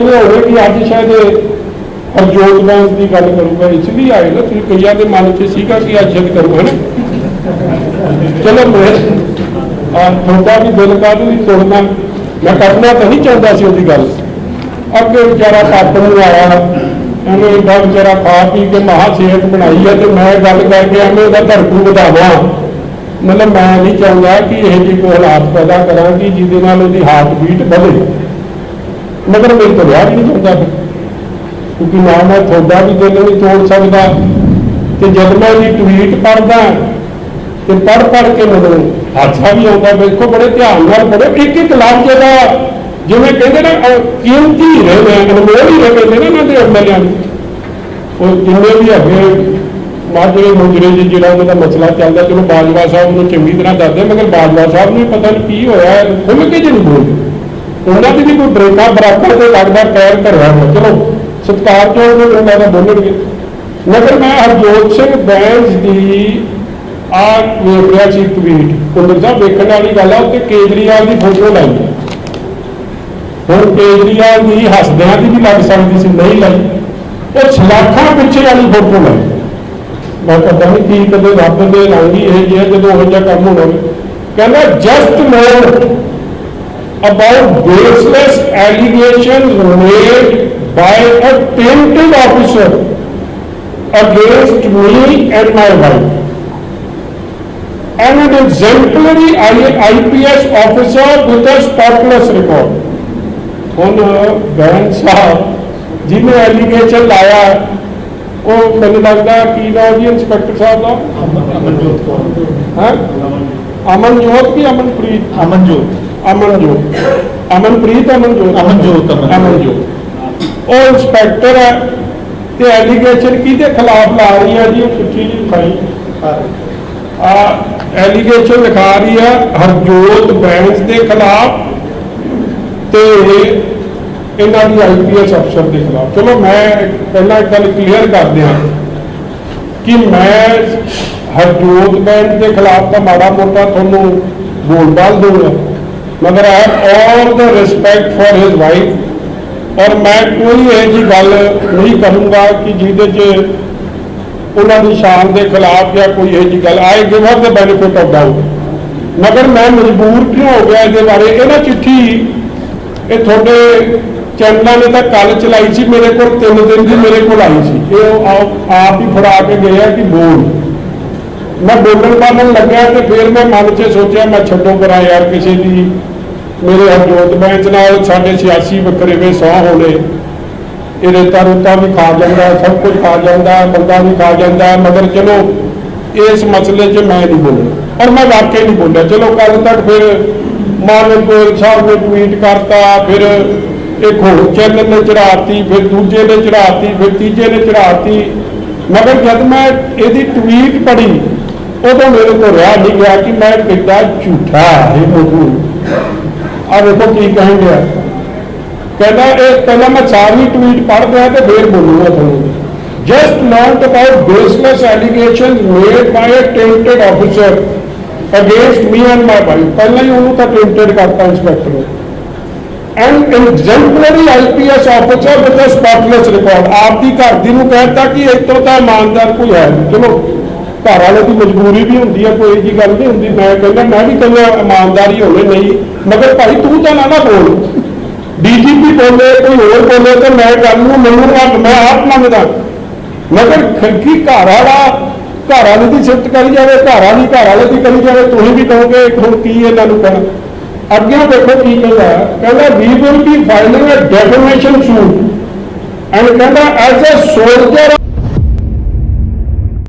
ਰਹੇ ਹੋਵੇ ਕਿ ਅੱਜ ਸ਼ਾਇਦ ਹਰਜੋਤ ਬੈਂਸ ਦੀ ਗੱਲ ਕਰੂਗਾ ਇਸ ਲਈ ਆਏ ਨਾ, ਤੁਸੀਂ ਕਈਆਂ ਦੇ ਮਨ 'ਚ ਸੀਗਾ ਕਿ ਅੱਜ ਸ਼ਾਇਦ ਕਰੂਗਾ ਨਾ? ਚਲੋ ਮੈਂ ਆ ਤੁਹਾਡਾ ਵੀ ਦਿਲ ਕਾਹਨੂੰ ਨਹੀਂ ਤੋੜਨਾ? ਮੈਂ ਕਰਨਾ ਤਾਂ ਨਹੀਂ ਚਾਹੁੰਦਾ ਸੀ ਉਹਦੀ ਗੱਲ। ਅੱਗੇ ਵਿਚਾਰਾ ਕੱਪ ਨੂੰ ਆਇਆ ਇਹਨੇ ਇਹਦਾ ਵਿਚਾਰਾ ਖਾ ਪੀ ਕੇ ਮਹਾ ਸਿਹਤ ਬਣਾਈ ਹੈ ਤੇ ਮੈਂ ਗੱਲ ਕਰਕੇ ਐਵੇਂ ਉਹਦਾ ਧੜਕੂ ਵਧਾਵਾਂ। ਮਤਲਬ ਮੈਂ ਨਹੀਂ ਚਾਹੁੰਦਾ ਕਿ ਇਹ ਜਿਹੀ ਕੋਈ ਹਾਲਾਤ ਪੈਦਾ ਕਰਾਂ ਕਿ ਜਿਹਦੇ ਨਾਲ ਉਹਦੀ ਹਾਰਟ ਬੀਟ ਵਧੇ। ਮਗਰ ਮੇਰੇ ਤੋਂ ਰਿਹਾ ਵੀ ਨਹੀਂ ਜਾਂਦਾ ਫਿਰ ਕਿਉਂਕਿ ਨਾ ਮੈਂ ਤੁਹਾਡਾ ਵੀ ਦਿਲ ਨਹੀਂ ਤੋੜ ਸਕਦਾ ਤੇ ਜਦ ਮੈਂ ਇਹ ਟਵੀਟ ਪੜ੍ਹਦਾ ਤੇ ਪੜ੍ਹ ਪੜ੍ਹ ਕੇ ਮੈਨੂੰ ਹਾਸਾ ਵੀ ਆਉਂਦਾ। ਵੇਖੋ ਬੜੇ ਧਿਆਨ ਨਾਲ ਪੜ੍ਹੋ ਇੱਕ ਇੱਕ ਲਫ਼ਜ਼ ਜਿਹੜਾ ਜਿਵੇਂ ਕਹਿੰਦੇ ਨਾ ਕੀਮਤੀ ਹੀਰੇ ਅਨਮੋਲ ਹੀ ਰਹੇ ਨੇ ਇਹਨਾਂ ਦੇ ਐਮਐਲਏ ਨੂੰ ਉਹ ਜਿੰਨੇ ਵੀ ਹੈਗੇ ਮਾਜਰੇ ਮੁਜਰੇ ਜੀ, ਜਿਹੜਾ ਉਹਨਾਂ ਦਾ ਮਸਲਾ ਚੱਲਦਾ, ਚਲੋ ਬਾਜਵਾ ਸਾਹਿਬ ਨੂੰ ਚੰਗੀ ਤਰ੍ਹਾਂ ਦੱਸਦੇ ਮਗਰ ਬਾਜਵਾ ਸਾਹਿਬ ਨੂੰ ਪਤਾ ਨਹੀਂ ਕੀ ਹੋਇਆ ਖੁੱਲ ਕੇ ਜੀ ਨਹੀਂ ਬੋਲਦੇ। ਉਹਨਾਂ ਦੀ ਵੀ ਕੋਈ ਬ੍ਰੇਕਾਂ ਬਰਾਬਰ ਦੇ ਲੱਗਦਾ ਪੈਰ ਧਰਿਆ ਹੋਇਆ ਚਲੋ, ਸਤਿਕਾਰ ਤੋਂ ਉਹਨਾਂ ਦਾ ਬੋਲਣਗੇ ਮਗਰ ਮੈਂ ਹਰਜੋਤ ਸਿੰਘ ਬੈਂਸ ਦੀ ਆ ਵੇਖ ਸੀ ਟਵੀਟ ਕੁੰਦਰ ਸਾਹਿਬ, ਵੇਖਣ ਵਾਲੀ ਗੱਲ ਆ, ਉੱਤੇ ਕੇਜਰੀਵਾਲ ਦੀ ਫੋਟੋ ਲਾਈ। ਹੁਣ ਕੇਜਰੀਵਾਲ ਦੀ ਹੱਸਦਿਆਂ ਦੀ ਵੀ ਲੱਗ ਸਕਦੀ ਸੀ, ਨਹੀਂ ਲਾਈ। ਉਹ ਸਲਾਖਾਂ ਪਿੱਛੇ ਵਾਲੀ ਫੋਟੋ ਲਾਈ। ਮੈਂ ਕਹਿੰਦਾ ਨਹੀਂ ਕੀ ਕਦੇ ਰੱਬ ਦੇ ਰੰਗ ਹੀ ਇਹ ਜਿਹਾ ਜਦੋਂ ਉਹ ਜਿਹਾ ਕੰਮ ਹੋਣਾ। ਹੋਵੇ। ਕਹਿੰਦਾ, just more about baseless allegations made by a tainted officer against me and my wife. And an exemplary I- IPS officer with a spotless record. ਹੁਣ ਬੈਨ ਸਾਹਿਬ ਜਿਹਨੇ ਐਲੀਗੇਸ਼ਨ ਲਾਇਆ ਉਹ ਮੈਨੂੰ ਲੱਗਦਾ ਕੀ ਨਾਮ ਜੀ ਇੰਸਪੈਕਟਰ ਸਾਹਿਬ ਦਾ ਅਮਨਜੋਤ ਕੌਰ ਹੈ ਅਮਨਜੋਤ ਕੀ ਅਮਨਪ੍ਰੀਤ ਅਮਨਜੋਤ। ਅਮਨਪ੍ਰੀਤ ਅਮਨਜੋਤ। ਅਮਨਜੋਤ, ਅਮਨਜੋਤ। ਉਹ ਇੰਸਪੈਕਟਰ ਹੈ ਤੇ ਐਲੀਗੇਸ਼ਨ ਕਿਹਦੇ ਖਿਲਾਫ ਲਾ ਰਹੀ ਹੈ ਜੀ? ਚਿੱਠੀ ਜੀ ਲਿਖਾਈ ਆ ਐਲੀਗੇਸ਼ਨ ਲਿਖਾ ਰਹੀ ਹੈ ਹਰਜੋਤ ਬੈਂਸ ਦੇ ਖਿਲਾਫ ਤੇ ਇਹਨਾਂ ਦੀ ਆਈਪੀਐਸ ਅਫਸਰ ਦੇ ਖਿਲਾਫ। ਚਲੋ ਮੈਂ ਪਹਿਲਾਂ ਇੱਕ ਗੱਲ ਕਲੀਅਰ ਕਰ ਦਿਆਂ ਕਿ ਮੈਂ ਹਰਜੋਤ ਬੈਂਸ ਦੇ ਖਿਲਾਫ ਤਾਂ ਮਾੜਾ ਮੋਟਾ ਤੁਹਾਨੂੰ ਬੋਲ ਬਾਲ ਦੂੰਗਾ ਮਗਰ I have all the respect for his wife ਔਰ ਮੈਂ ਕੋਈ ਇਹ ਜੀ ਗੱਲ ਨਹੀਂ ਕਰੂੰਗਾ ਕਿ ਜਿਹਦੇ 'ਚ ਉਹਨਾਂ ਦੀ ਸ਼ਾਨ ਦੇ ਖਿਲਾਫ ਜਾਂ ਕੋਈ ਇਹ ਜੀ ਗੱਲ I give her the benefit of doubt ਮਗਰ ਮੈਂ ਮਜਬੂਰ ਕਿਉਂ ਹੋ ਗਿਆ ਇਹਦੇ ਬਾਰੇ? ਇਹ ਨਾ ਚਿੱਠੀ, ਇਹ ਤੁਹਾਡੇ ਚੈਨਲਾਂ ਨੇ ਤਾਂ ਕੱਲ ਚਲਾਈ ਸੀ, ਮੇਰੇ ਕੋਲ ਤਿੰਨ ਦਿਨ ਦੀ ਮੇਰੇ ਕੋਲ ਆਈ ਸੀ। ਇਹ ਆਪ ਆਪ ਹੀ ਫੜਾ ਕੇ ਗਏ ਆ ਕਿ ਬੋਲ। ਮੈਂ ਬੋਲਣ ਬਾਲਣ ਲੱਗਿਆ ਤੇ ਫਿਰ ਮੈਂ ਮਨ 'ਚ ਸੋਚਿਆ, ਮੈਂ ਛੱਡੋ ਪਰਾਂ ਯਾਰ ਕਿਸੇ ਦੀ। ਮੇਰੇ ਹਰਜੋਤ ਬੈਂਚ ਨਾਲ ਸਾਡੇ ਸਿਆਸੀ ਵਕਰੇਵੇ ਸੌ ਹੋਣੇ। ਇਹ ਰੇਤਾ ਰੂਤਾ ਵੀ ਖਾ ਜਾਂਦਾ, ਸਭ ਕੁਝ ਖਾ ਜਾਂਦਾ, ਬੰਦਾ ਵੀ ਖਾ ਜਾਂਦਾ, ਮਗਰ ਚਲੋ, ਇਸ ਮਸਲੇ 'ਚ ਮੈਂ ਨਹੀਂ ਬੋਲਿਆ ਔਰ ਮੈਂ ਵਾਕਈ ਨਹੀਂ ਬੋਲਿਆ। ਚਲੋ ਕੱਲ ਤੱਕ ਫਿਰ ਮਾਨਵ ਗੋਇਲ ਸਾਹਿਬ ਨੇ ਟਵੀਟ ਕਰਤਾ, ਫਿਰ ਇੱਕ ਹੋਰ ਚੈਨਲ ਨੇ ਚੜਾਤੀ ਫਿਰ ਦੂਜੇ ਨੇ ਚੜਾਤੀ ਫਿਰ ਤੀਜੇ ਨੇ ਚੜਾਤੀ ਮਗਰ ਜਦ ਮੈਂ ਇਹਦੀ ਟਵੀਟ ਪੜ੍ਹੀ ਉਦੋਂ ਮੇਰੇ ਤੋਂ ਰਿਹਾ ਨਹੀਂ ਗਿਆ ਕਿ ਮੈਂ ਕਿੱਦਾਂ ਝੂਠਾ ਇਹ ਮੋਦੂ ਆ ਵੇਖੋ ਕੀ ਕਹਿਣ ਗਿਆ ਕਹਿੰਦਾ ਇਹ ਪਹਿਲਾਂ ਮੈਂ ਸਾਰੀ ਟਵੀਟ ਪੜ੍ਹ ਰਿਹਾ ਤੇ ਫੇਰ ਬੋਲੂਗਾ ਤੁਹਾਨੂੰ just not about baseless allegations made by a tainted officer against me and my wife ਪਹਿਲਾਂ ਹੀ ਉਹਨੂੰ ਤਾਂ ਟੈਂਟਡ ਕਰਤਾ ਇੰਸਪੈਕਟਰ ਨੇ and exemplary IPS officer with a spotless record ਆਪ ਦੀ ਘਰ ਦੀ ਨੂੰ ਕਹਿਤਾ ਕਿ ਇਹ ਤੋਂ ਤਾਂ ਘਰ ਵਾਲੇ ਦੀ ਮਜਬੂਰੀ ਵੀ ਹੁੰਦੀ ਹੈ ਕੋਈ ਜੀ ਗੱਲ ਨਹੀਂ ਹੁੰਦੀ। ਮੈਂ ਕਹਿੰਦਾ, ਮੈਂ ਵੀ ਕਹਿੰਦਾ ਇਮਾਨਦਾਰੀ ਹੋਵੇ ਨਹੀਂ, ਮਗਰ ਭਾਈ ਤੂੰ ਤਾਂ ਨਾ ਨਾ ਬੋਲ। ਡੀਜੀਪੀ ਬੋਲੇ, ਕੋਈ ਹੋਰ ਬੋਲੇ ਤੇ ਮੈਂ ਗੱਲ ਨੂੰ ਮੈਨੂੰ ਆਪ ਮੈਂ ਆਪ ਮੰਗਦਾ ਮਗਰ ਖੰਕੀ ਘਰ ਵਾਲਾ, ਘਰ ਵਾਲੇ ਦੀ ਸਿਫਤ ਕਰੀ ਜਾਵੇ, ਘਰ ਵਾਲੀ ਘਰ ਵਾਲੇ ਦੀ ਕਰੀ ਜਾਵੇ, ਤੁਸੀਂ ਵੀ ਕਹੋਗੇ ਹੁਣ ਕੀ ਇਹਨਾਂ ਨੂੰ ਕਹਿਣਾ ਅੱਗੇ ਦੇਖੋ ਕੀ ਕਹਿੰਦਾ। ਕਹਿੰਦਾ we will be filing a defamation suit and ਕਹਿੰਦਾ ਐਜ਼ ਅ ਸੋਲਜਰ